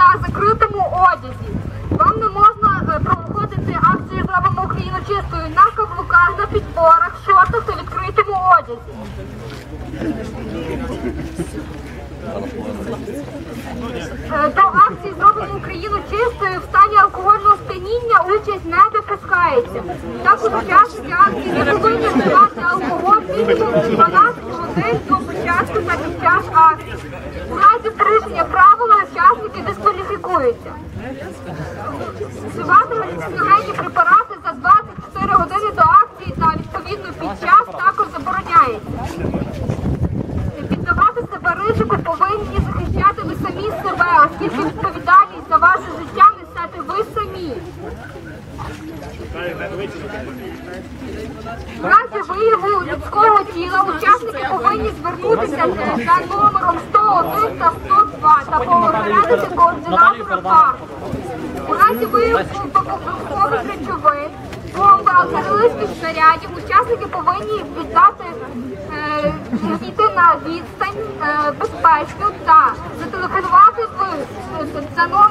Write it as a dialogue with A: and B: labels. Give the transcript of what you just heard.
A: та закритому одязі. Вам не можна е, проходити акції «Зробимо Україну чистою на каблуках, на підборах, шортах та відкритому одязі. Е, До акції «Зробимо Україну чистою» в стані алкогольного сп'яніння участь не допускається. Також учасники акції не повинні вживати алкоголь мінімум 12 годин до початку та під час акції. У разі порушення правил учасники дискваліфікуються. Вживати галюциногенні препарати за 24 години до акції та відповідно під час також забороняється. Піддавати себе ризику повинні захищати ви самі себе, оскільки відповідальність за ваше життя несете ви самі. В разі вияву людського тіла учасники повинні звернутися за номером 101 та 102 та попередити координатора парку. У разі виявку вибухових речовин, бомби, артилерійських снарядів, учасники повинні віддати е, відійти на відстань е, безпечну та зателефонувати в- за номером 102.